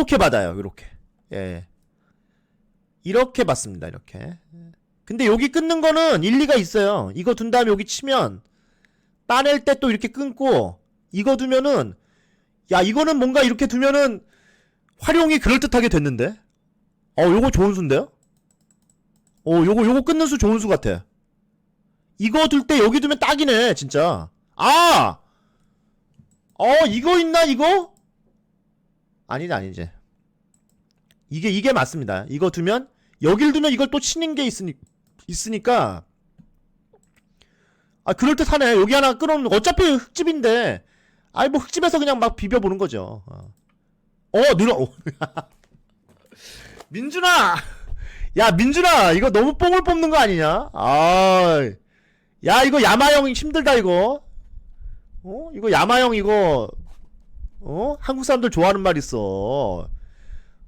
요렇게 받아요. 요렇게. 예. 이렇게 받습니다. 이렇게. 근데 여기 끊는 거는 일리가 있어요. 이거 둔 다음에 여기 치면 따낼 때 또 이렇게 끊고 이거 두면은 야 이거는 뭔가 이렇게 두면은 활용이 그럴듯하게 됐는데 어 요거 좋은 수인데요? 어 요거 요거 끊는 수 좋은 수 같아 이거 둘 때 여기 두면 딱이네 진짜 아! 어 이거 있나 이거? 아니지 아니지 이게 이게 맞습니다. 이거 두면 여길 두면 이걸 또 치는 게 있으니, 있으니까. 아 그럴듯하네. 여기 하나 끊어놓는 거. 어차피 흙집인데 아이 뭐 흙집에서 그냥 막 비벼보는 거죠. 어, 어 늘어 어. 민준아! 야 민준아! 이거 너무 뽕을 뽑는 거 아니냐? 아야 이거 야마형 힘들다 이거. 어? 이거 야마형 이거 어? 한국 사람들 좋아하는 말 있어.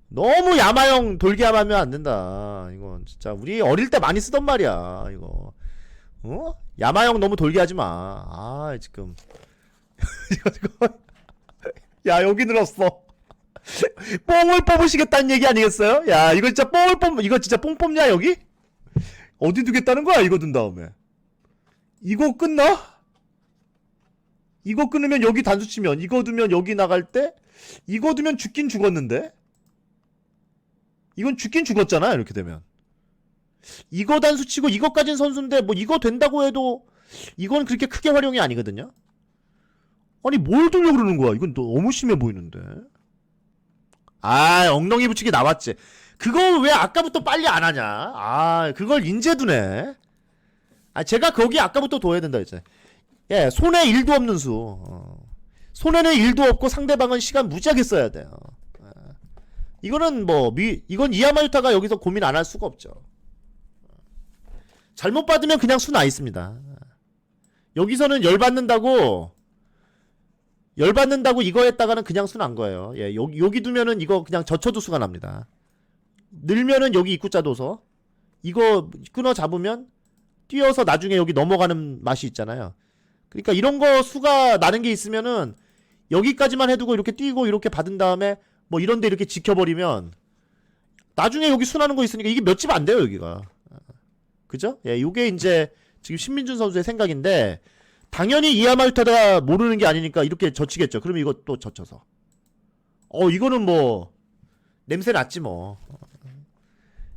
너무 야마형 돌기야마면 안 된다. 이건 진짜 우리 어릴 때 많이 쓰던 말이야 이거. 어? 야마형 너무 돌기하지 마 아 지금. 이거 이거 야 여기 늘었어. 뽕을 뽑으시겠다는 얘기 아니겠어요? 야 이거 진짜 뽕을 뽑 이거 진짜 뽕 뽑냐 여기? 어디 두겠다는 거야 이거 둔 다음에? 이거 끝나? 이거 끊으면 여기 단수 치면 이거 두면 여기 나갈 때 이거 두면 죽긴 죽었는데 이건 죽긴 죽었잖아 이렇게 되면 이거 단수 치고 이거까진 선수인데 뭐 이거 된다고 해도 이건 그렇게 크게 활용이 아니거든요 아니 뭘 두려고 그러는 거야 이건 너무 심해 보이는데 아, 엉덩이 붙이기 나왔지. 그거 왜 아까부터 빨리 안 하냐? 아, 그걸 인제 두네. 아, 제가 거기 아까부터 둬야 된다 이제. 예, 손에 일도 없는 수. 어. 손에는 일도 없고 상대방은 시간 무지하게 써야 돼요. 예. 이거는 뭐 미, 이건 이야마유타가 여기서 고민 안 할 수가 없죠. 잘못 받으면 그냥 수나 있습니다. 여기서는 열 받는다고 열 받는다고 이거 했다가는 그냥 순한 거예요. 예, 여기, 여기 두면은 이거 그냥 저쳐도 수가 납니다. 늘면은 여기 입구자 둬서 이거 끊어 잡으면 뛰어서 나중에 여기 넘어가는 맛이 있잖아요. 그러니까 이런 거 수가 나는 게 있으면은 여기까지만 해두고 이렇게 뛰고 이렇게 받은 다음에 뭐 이런데 이렇게 지켜버리면 나중에 여기 수나는 거 있으니까 이게 몇 집 안 돼요 여기가. 그죠? 예, 요게 이제 지금 신민준 선수의 생각인데 당연히 이하마유타가 모르는 게 아니니까 이렇게 젖히겠죠. 그러면 이거 또 젖혀서. 어, 이거는 뭐, 냄새 났지 뭐.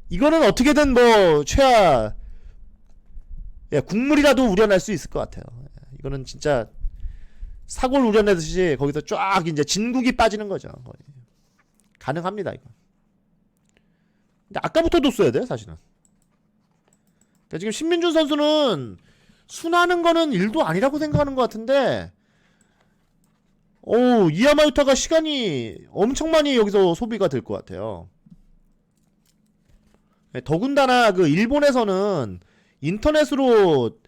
이거는 어떻게든 뭐, 최하, 예, 국물이라도 우려낼 수 있을 것 같아요. 예, 이거는 진짜, 사골 우려내듯이 거기서 쫙 이제 진국이 빠지는 거죠. 거의. 가능합니다, 이거. 근데 아까부터 뒀어야 돼요, 사실은. 그러니까 지금 신민준 선수는 순하는 거는 일도 아니라고 생각하는 것 같은데 오 이야마유타가 시간이 엄청 많이 여기서 소비가 될 것 같아요 네, 더군다나 그 일본에서는 인터넷으로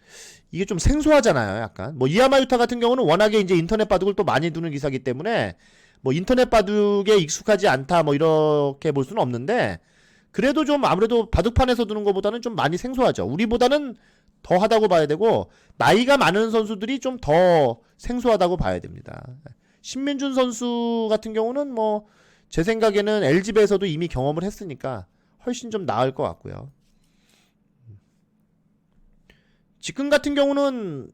이게 좀 생소하잖아요 약간 뭐 이야마유타 같은 경우는 워낙에 이제 인터넷 바둑을 또 많이 두는 기사기 때문에 뭐 인터넷 바둑에 익숙하지 않다 뭐 이렇게 볼 수는 없는데 그래도 좀 아무래도 바둑판에서 두는 것보다는 좀 많이 생소하죠 우리보다는 더 하다고 봐야 되고 나이가 많은 선수들이 좀 더 생소하다고 봐야 됩니다. 신민준 선수 같은 경우는 뭐 제 생각에는 LG배에서도 이미 경험을 했으니까 훨씬 좀 나을 것 같고요. 지금 같은 경우는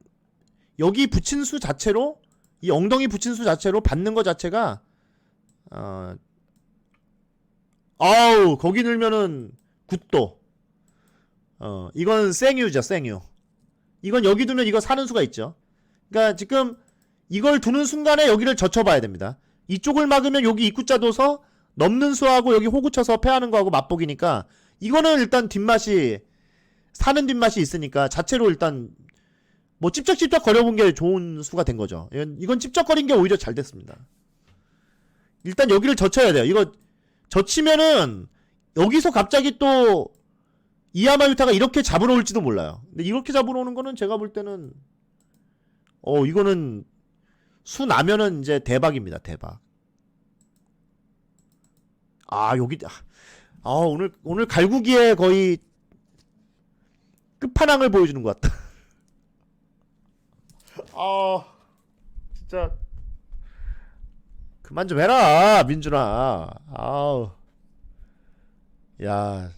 여기 붙인 수 자체로 이 엉덩이 붙인 수 자체로 받는 것 자체가 어 아우 거기 늘면은 굿도 어, 이건 생유죠, 생유. 이건 여기 두면 이거 사는 수가 있죠. 그러니까 지금 이걸 두는 순간에 여기를 젖혀봐야 됩니다. 이쪽을 막으면 여기 입구자 둬서 넘는 수하고 여기 호구 쳐서 패하는 거하고 맛보기니까 이거는 일단 뒷맛이 사는 뒷맛이 있으니까 자체로 일단 뭐 찝쩍찝쩍 거려본 게 좋은 수가 된 거죠. 이건, 이건 찝쩍거린 게 오히려 잘 됐습니다. 일단 여기를 젖혀야 돼요. 이거 젖히면은 여기서 갑자기 또 이야마 유타가 이렇게 잡으러 올지도 몰라요. 근데 이렇게 잡으러 오는 거는 제가 볼 때는 어 이거는 수 나면은 이제 대박입니다. 대박. 아 여기 아 오늘 오늘 갈구기에 거의 끝판왕을 보여주는 것 같다. 아 진짜. 그만 좀 해라 민준아. 아우. 야.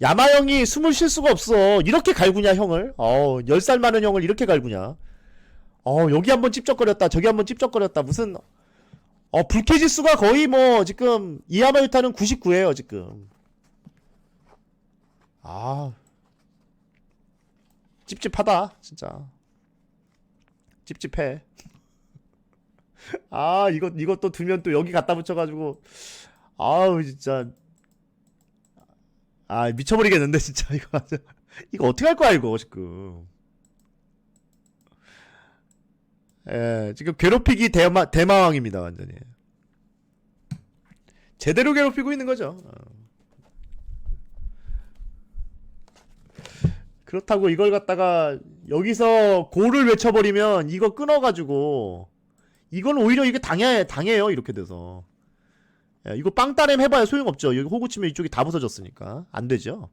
야마 형이 숨을 쉴 수가 없어. 이렇게 갈구냐 형을? 어우 10살 많은 형을 이렇게 갈구냐? 어 여기 한번 찝쩍거렸다 저기 한번 찝쩍거렸다. 무슨 어 불쾌지수가 거의 뭐 지금 이하마 유타는 99예요 지금 아. 찝찝하다 진짜. 찝찝해. 아 이거 또 두면 또 여기 갖다 붙여가지고. 아우 진짜. 아 미쳐버리겠는데 진짜. 이거 이거 어떻게 할 거야 이거 지금. 예 지금 괴롭히기 대마 대마왕입니다 완전히. 제대로 괴롭히고 있는 거죠. 어. 그렇다고 이걸 갖다가 여기서 고를 외쳐버리면 이거 끊어가지고 이건 오히려 이게 당해 당해요 이렇게 돼서. 야, 이거 빵따렘 해봐야 소용없죠. 여기 호구 치면 이쪽이 다 부서졌으니까. 안 되죠?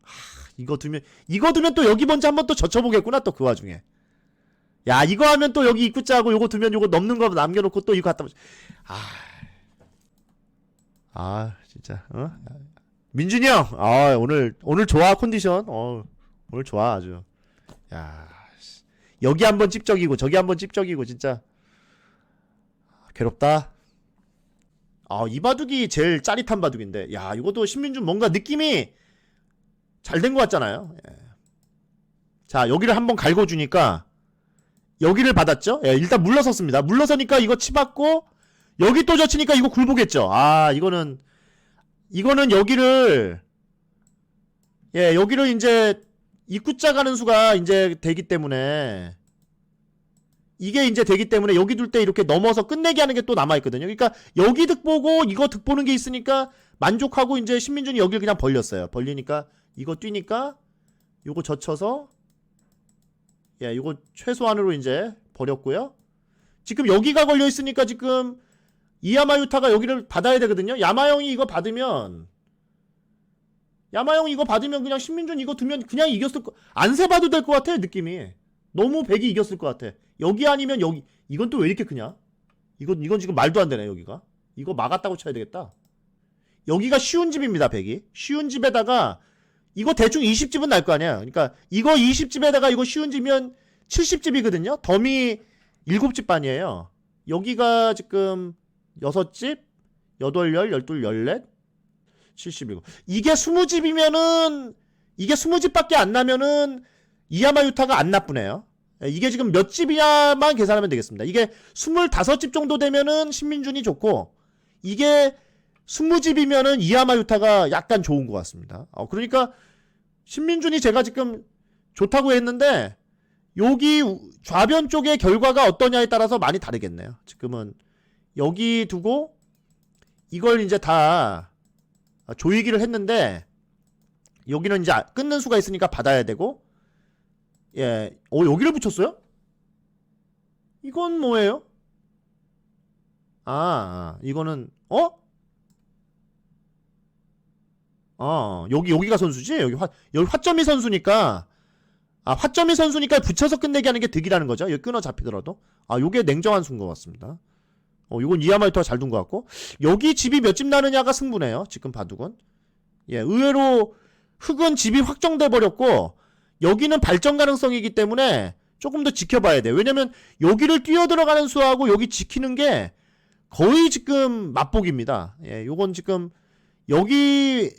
하, 이거 두면 이거 두면 또 여기 먼저 한번 또 젖혀보겠구나 또 그 와중에. 야 이거 하면 또 여기 입구자하고 요거 두면 요거 넘는 거 남겨놓고 또 이거 갖다 붙여. 아, 아 진짜 어? 민준이 형, 아 오늘 오늘 좋아 컨디션, 어 오늘 좋아 아주. 야 씨. 여기 한번 찝적이고 저기 한번 찝적이고 진짜 괴롭다. 아 이 바둑이 제일 짜릿한 바둑인데, 야 이것도 신민준 뭔가 느낌이 잘 된 것 같잖아요. 예. 자 여기를 한번 갈고 주니까 여기를 받았죠. 예, 일단 물러섰습니다. 물러서니까 이거 치받고 여기 또 젖히니까 이거 굴보겠죠. 아 이거는 이거는 여기를 예 여기를 이제 입구자 가는 수가 이제 되기 때문에 이게 이제 되기 때문에 여기 둘 때 이렇게 넘어서 끝내기 하는 게 또 남아 있거든요. 그러니까 여기 득 보고 이거 득 보는 게 있으니까 만족하고 이제 신민준이 여기를 그냥 벌렸어요. 벌리니까 이거 뛰니까 요거 젖혀서 예 요거 최소한으로 이제 버렸고요. 지금 여기가 걸려 있으니까 지금 이야마유타가 여기를 받아야 되거든요. 야마형이 이거 받으면 야마형이 이거 받으면 그냥 신민준 이거 두면 그냥 이겼을 거. 안 세 봐도 될 것 같아 느낌이. 너무 백이 이겼을 것 같아. 여기 아니면 여기. 이건 또 왜 이렇게 크냐? 이건 이건 지금 말도 안 되네 여기가. 이거 막았다고 쳐야 되겠다. 여기가 쉬운 집입니다 백이. 쉬운 집에다가 이거 대충 20집은 날 거 아니야. 그러니까 이거 20집에다가 이거 쉬운 집이면 70집이거든요. 덤이 7집 반이에요. 여기가 지금 6집, 8, 10, 12, 14, 71. 이게 20집이면은, 이게 20집밖에 안 나면은, 이야마 유타가 안 나쁘네요. 예, 이게 지금 몇 집이야만 계산하면 되겠습니다. 이게 25집 정도 되면은 신민준이 좋고, 이게 20집이면은 이야마 유타가 약간 좋은 것 같습니다. 어, 그러니까, 신민준이 제가 지금 좋다고 했는데, 여기 좌변 쪽의 결과가 어떠냐에 따라서 많이 다르겠네요. 지금은 여기 두고 이걸 이제 다 조이기를 했는데 여기는 이제 끊는 수가 있으니까 받아야 되고 예, 어 여기를 붙였어요? 이건 뭐예요? 아, 아 이거는 어? 어 여기 여기가 선수지 여기 화 여기 화점이 선수니까 아 화점이 선수니까 붙여서 끝내기 하는 게 득이라는 거죠 여기 끊어 잡히더라도 아 요게 냉정한 수인 것 같습니다 어, 이건 이하마이터가 잘 둔 것 같고 여기 집이 몇 집 나느냐가 승부네요. 지금 바둑은. 예, 의외로 흙은 집이 확정돼 버렸고 여기는 발전 가능성이기 때문에 조금 더 지켜봐야 돼. 왜냐면 여기를 뛰어 들어가는 수하고 여기 지키는 게 거의 지금 맛보기입니다. 예, 요건 지금 여기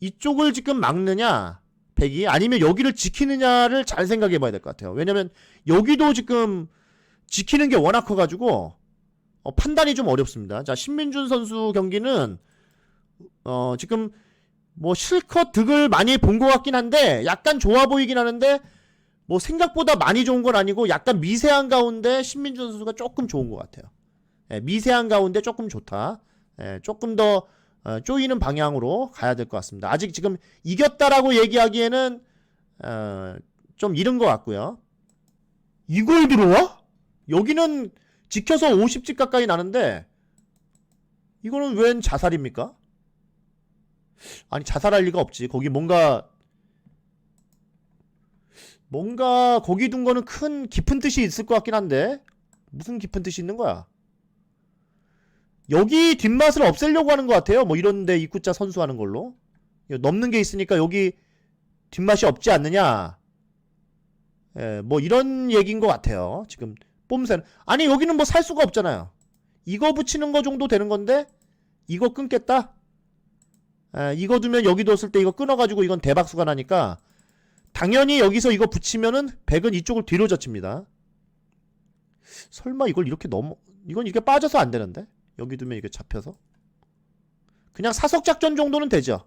이쪽을 지금 막느냐 백이 아니면 여기를 지키느냐를 잘 생각해 봐야 될 것 같아요. 왜냐면 여기도 지금 지키는 게 워낙 커 가지고 어, 판단이 좀 어렵습니다. 자, 신민준 선수 경기는 어, 지금 뭐 실컷 득을 많이 본 것 같긴 한데 약간 좋아 보이긴 하는데 뭐 생각보다 많이 좋은 건 아니고 약간 미세한 가운데 신민준 선수가 조금 좋은 것 같아요. 예, 미세한 가운데 조금 좋다. 예, 조금 더 어, 쪼이는 방향으로 가야 될 것 같습니다. 아직 지금 이겼다라고 얘기하기에는 어, 좀 이른 것 같고요. 이걸 들어와? 여기는 지켜서 50집 가까이 나는데 이거는 웬 자살입니까? 아니 자살할 리가 없지. 거기 뭔가 뭔가 거기 둔 거는 큰 깊은 뜻이 있을 것 같긴 한데 무슨 깊은 뜻이 있는 거야? 여기 뒷맛을 없애려고 하는 것 같아요. 뭐 이런데 입구자 선수하는 걸로 넘는 게 있으니까 여기 뒷맛이 없지 않느냐? 예, 뭐 이런 얘기인 것 같아요. 지금 뽐새는 아니 여기는 뭐 살 수가 없잖아요. 이거 붙이는 거 정도 되는 건데 이거 끊겠다. 예, 이거 두면 여기 뒀을 때 이거 끊어가지고 이건 대박수가 나니까 당연히 여기서 이거 붙이면은 백은 이쪽을 뒤로 젖힙니다. 설마 이걸 이렇게 넘어 이건 이게 빠져서 안 되는데 여기 두면 이게 잡혀서 그냥 사석 작전 정도는 되죠.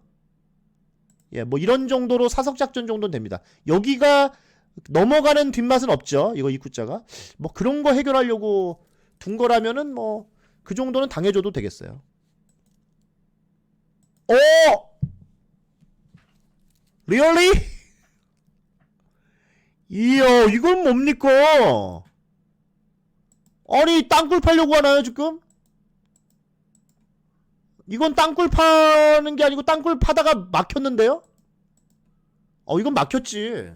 예, 뭐 이런 정도로 사석 작전 정도는 됩니다. 여기가 넘어가는 뒷맛은 없죠. 이거 이구자가 뭐 그런 거 해결하려고 둔 거라면은 뭐 그 정도는 당해줘도 되겠어요. 오! 리얼리? 이야, 이건 뭡니까? 아니, 땅굴 팔려고 하나요, 지금? 이건 땅굴 파는 게 아니고 땅굴 파다가 막혔는데요? 어, 이건 막혔지.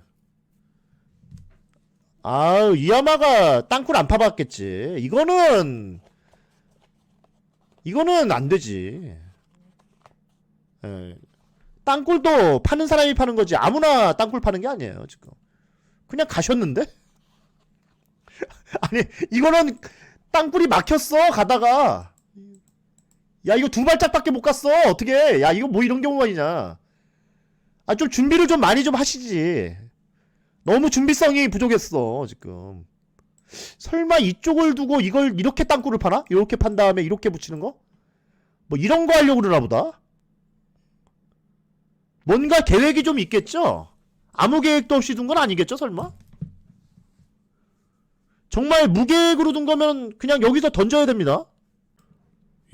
아유, 이야마가 땅굴 안 파봤겠지. 이거는, 이거는 안 되지. 예. 땅굴도 파는 사람이 파는 거지. 아무나 땅굴 파는 게 아니에요, 지금. 그냥 가셨는데? 아니, 이거는 땅굴이 막혔어, 가다가. 야, 이거 두 발짝밖에 못 갔어. 어떻게? 야, 이거 뭐 이런 경우가 있냐. 아, 좀 준비를 좀 많이 좀 하시지. 너무 준비성이 부족했어, 지금. 설마 이쪽을 두고 이걸 이렇게 땅굴을 파나? 이렇게 판 다음에 이렇게 붙이는 거? 뭐 이런 거 하려고 그러나 보다. 뭔가 계획이 좀 있겠죠? 아무 계획도 없이 둔 건 아니겠죠, 설마? 정말 무계획으로 둔 거면 그냥 여기서 던져야 됩니다.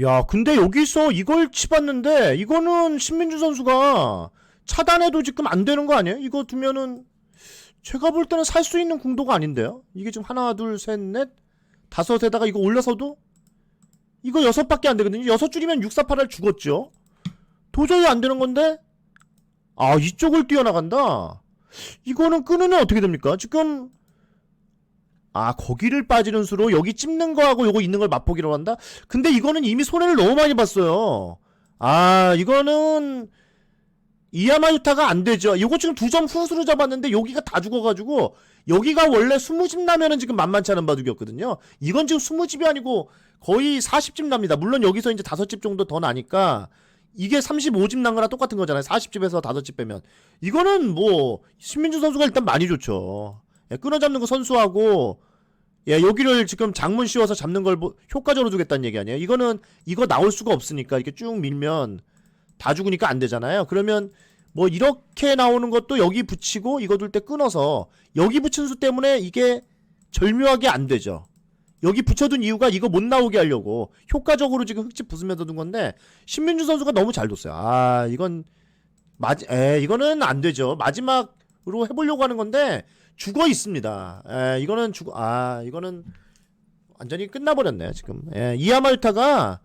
야, 근데 여기서 이걸 치봤는데 이거는 신민주 선수가 차단해도 지금 안 되는 거 아니에요? 이거 두면은 제가 볼 때는 살 수 있는 궁도가 아닌데요? 이게 지금 하나, 둘, 셋, 넷, 다섯에다가 이거 올려서도 이거 여섯밖에 안 되거든요. 여섯 줄이면 648을 죽었죠. 도저히 안 되는 건데 아 이쪽을 뛰어나간다. 이거는 끊으면 어떻게 됩니까? 지금 아 거기를 빠지는 수로 여기 찝는 거하고 요거 있는 걸 맛보기로 한다. 근데 이거는 이미 손해를 너무 많이 봤어요. 아 이거는 이야마 유타가 안 되죠. 이거 지금 두 점 후수로 잡았는데 여기가 다 죽어가지고 여기가 원래 20집 나면은 지금 만만치 않은 바둑이었거든요. 이건 지금 20집이 아니고 거의 40집 납니다. 물론 여기서 이제 5집 정도 더 나니까 이게 35집 난 거랑 똑같은 거잖아요. 40집에서 5집 빼면. 이거는 뭐 신민주 선수가 일단 많이 좋죠. 예, 끊어잡는 거 선수하고 예, 여기를 지금 장문 씌워서 잡는 걸 뭐 효과적으로 주겠다는 얘기 아니에요. 이거는 이거 나올 수가 없으니까 이렇게 쭉 밀면 다 죽으니까 안 되잖아요. 그러면 뭐 이렇게 나오는 것도 여기 붙이고 이거 둘 때 끊어서 여기 붙인 수 때문에 이게 절묘하게 안 되죠. 여기 붙여둔 이유가 이거 못 나오게 하려고 효과적으로 지금 흙집 부수면서 둔 건데 신민주 선수가 너무 잘 뒀어요. 아 이건 마지 에 이거는 안 되죠. 마지막으로 해보려고 하는 건데 죽어 있습니다. 에 이거는 죽어 아 이거는 완전히 끝나버렸네요 지금. 에 이하마유타가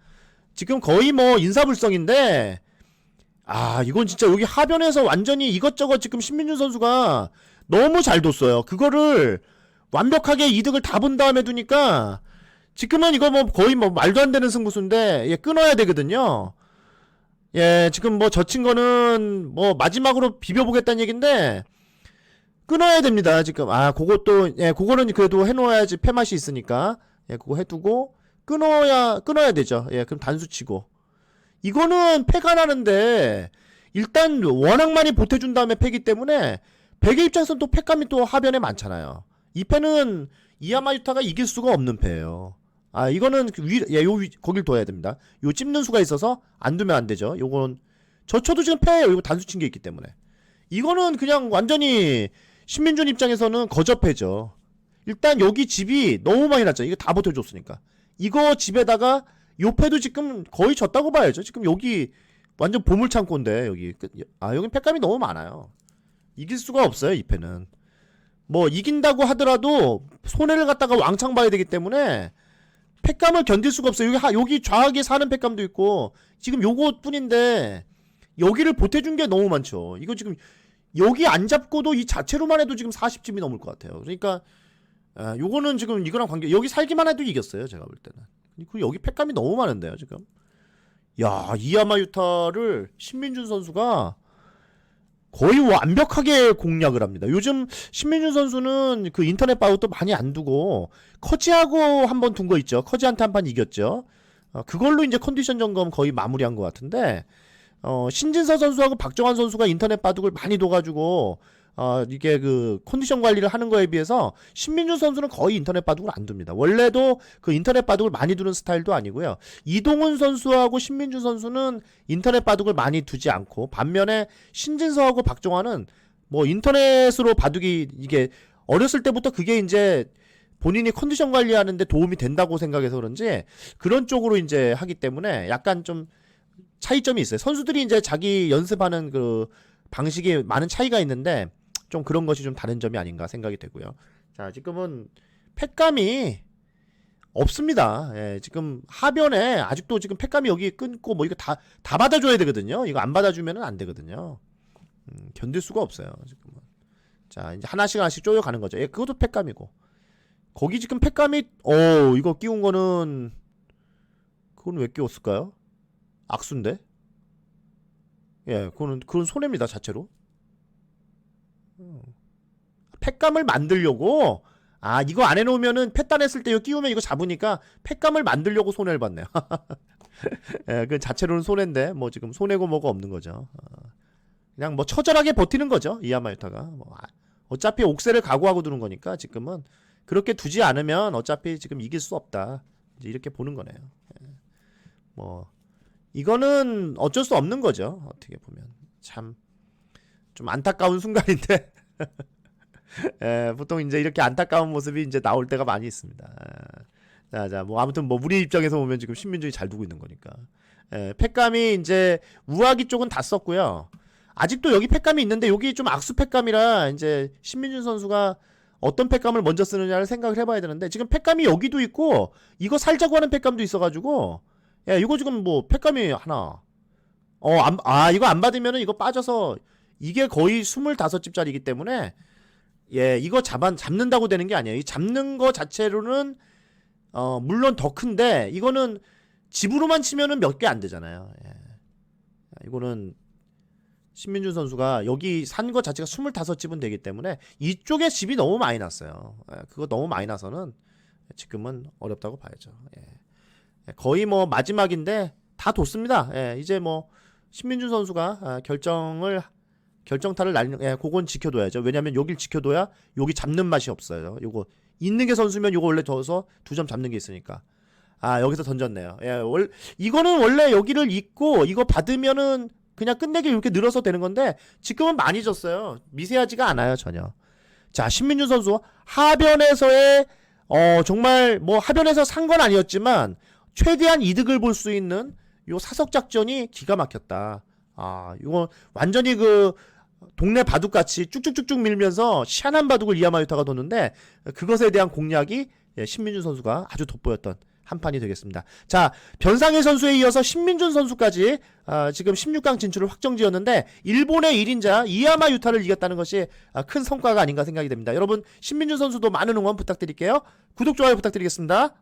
지금 거의 뭐 인사불성인데 아 이건 진짜 여기 하변에서 완전히 이것저것 지금 신민준 선수가 너무 잘 뒀어요. 그거를 완벽하게 이득을 다 본 다음에 두니까 지금은 이거 뭐 거의 뭐 말도 안 되는 승부수인데 예, 끊어야 되거든요. 예, 지금 뭐 젖힌 거는 뭐 마지막으로 비벼보겠다는 얘긴데 끊어야 됩니다. 지금 아 그것도 예, 그거는 그래도 해놓아야지 패맛이 있으니까 예, 그거 해두고 끊어야 끊어야 되죠. 예, 그럼 단수 치고 이거는 패가 나는데 일단 워낙 많이 보태준 다음에 패기 때문에 백의 입장에서는 또 패감이 또 하변에 많잖아요. 이 패는 이야마유타가 이길 수가 없는 패예요. 아 이거는 그 위, 예, 요 위, 거길 둬야 됩니다. 요 찝는 수가 있어서 안 두면 안 되죠. 요건 저쳐도 지금 패예요. 이거 단수 친 게 있기 때문에 이거는 그냥 완전히 신민준 입장에서는 거저패죠. 일단 여기 집이 너무 많이 났죠. 이거 다 버텨줬으니까. 이거 집에다가 요 패도 지금 거의 졌다고 봐야죠. 지금 여기 완전 보물 창고인데 여기 끝- 아 여기 패감이 너무 많아요. 이길 수가 없어요 이 패는. 뭐 이긴다고 하더라도 손해를 갖다가 왕창 봐야 되기 때문에 패감을 견딜 수가 없어요. 여기 하, 여기 좌하게 사는 패감도 있고 지금 요것뿐인데 여기를 보태준 게 너무 많죠. 이거 지금 여기 안 잡고도 이 자체로만 해도 지금 40점이 넘을 것 같아요. 그러니까 아, 요거는 지금 이거랑 관계 여기 살기만 해도 이겼어요. 제가 볼 때는. 그리고 여기 팩감이 너무 많은데요, 지금. 야, 이야마 유타를 신민준 선수가 거의 완벽하게 공략을 합니다. 요즘 신민준 선수는 그 인터넷 바우도 많이 안 두고 커지하고 한 번 둔 거 있죠. 커지한테 한 판 이겼죠. 어, 그걸로 이제 컨디션 점검 거의 마무리한 것 같은데 어, 신진서 선수하고 박정환 선수가 인터넷 바둑을 많이 둬가지고 어, 이게 그 컨디션 관리를 하는 거에 비해서 신민준 선수는 거의 인터넷 바둑을 안 둡니다. 원래도 그 인터넷 바둑을 많이 두는 스타일도 아니고요. 이동훈 선수하고 신민준 선수는 인터넷 바둑을 많이 두지 않고 반면에 신진서하고 박정환은 뭐 인터넷으로 바둑이 이게 어렸을 때부터 그게 이제 본인이 컨디션 관리하는데 도움이 된다고 생각해서 그런지 그런 쪽으로 이제 하기 때문에 약간 좀 차이점이 있어요. 선수들이 이제 자기 연습하는 그 방식이 많은 차이가 있는데 좀 그런 것이 좀 다른 점이 아닌가 생각이 되고요. 자, 지금은 팩감이 없습니다. 예, 지금 하변에 아직도 지금 팩감이 여기 끊고 뭐 이거 다, 다 받아줘야 되거든요. 이거 안 받아주면은 안 되거든요. 음, 견딜 수가 없어요. 지금은. 자, 이제 하나씩 하나씩 쪼여가는 거죠. 예, 그것도 팩감이고. 거기 지금 팩감이, 어 이거 끼운 거는, 그건 왜 끼웠을까요? 악수인데? 예, 그거는, 그건 손해입니다, 자체로. 음. 팩감을 만들려고, 아, 이거 안 해놓으면은 패단 했을 때 이거 끼우면 이거 잡으니까 팩감을 만들려고 손해를 봤네요. 예, 그 자체로는 손해인데, 뭐 지금 손해고 뭐가 없는 거죠. 어. 그냥 뭐 처절하게 버티는 거죠, 이야마유타가. 뭐, 아, 어차피 옥세를 각오하고 두는 거니까 지금은 그렇게 두지 않으면 어차피 지금 이길 수 없다. 이제 이렇게 보는 거네요. 예. 뭐, 이거는 어쩔 수 없는 거죠. 어떻게 보면. 참, 좀 안타까운 순간인데. 예, 보통 이제 이렇게 안타까운 모습이 이제 나올 때가 많이 있습니다. 예. 자, 자, 뭐, 아무튼 뭐, 우리 입장에서 보면 지금 신민준이 잘 두고 있는 거니까. 예, 팩감이 이제 우아기 쪽은 다 썼고요. 아직도 여기 팩감이 있는데 여기 좀 악수 팩감이라 이제 신민준 선수가 어떤 팩감을 먼저 쓰느냐를 생각을 해봐야 되는데 지금 팩감이 여기도 있고 이거 살자고 하는 팩감도 있어가지고 야 이거 지금 뭐 팩감이 하나 어아 이거 안 받으면은 이거 빠져서 이게 거의 25집짜리이기 때문에 예 이거 잡아 잡는다고 되는 게 아니에요 이 잡는 거 자체로는 어 물론 더 큰데 이거는 집으로만 치면은 몇 개 안 되잖아요 예. 이거는 신민준 선수가 여기 산것 자체가 25집은 되기 때문에 이쪽에 집이 너무 많이 났어요. 예, 그거 너무 많이 나서는 지금은 어렵다고 봐야죠. 예. 예, 거의 뭐 마지막인데 다 뒀습니다. 예, 이제 뭐 신민준 선수가 아, 결정을 결정타를 날리는 예, 그건 지켜둬야죠. 왜냐면 여길 지켜둬야 여기 잡는 맛이 없어요. 요거 있는 게 선수면 요거 원래 져서 두 점 잡는 게 있으니까. 아, 여기서 던졌네요. 예, 월 이거는 원래 여기를 잊고 이거 받으면은 그냥 끝내기 이렇게 늘어서 되는 건데 지금은 많이 졌어요. 미세하지가 않아요 전혀. 자 신민준 선수 하변에서의 어 정말 뭐 하변에서 산 건 아니었지만 최대한 이득을 볼 수 있는 요 사석 작전이 기가 막혔다. 아 이거 완전히 그 동네 바둑같이 쭉쭉쭉쭉 밀면서 시한한 바둑을 이야마유타가 뒀는데 그것에 대한 공략이 예, 신민준 선수가 아주 돋보였던 한 판이 되겠습니다. 자, 변상일 선수에 이어서 신민준 선수까지 아, 지금 16강 진출을 확정지었는데 일본의 1인자 이야마 유타를 이겼다는 것이 아, 큰 성과가 아닌가 생각이 됩니다. 여러분 신민준 선수도 많은 응원 부탁드릴게요. 구독 좋아요 부탁드리겠습니다.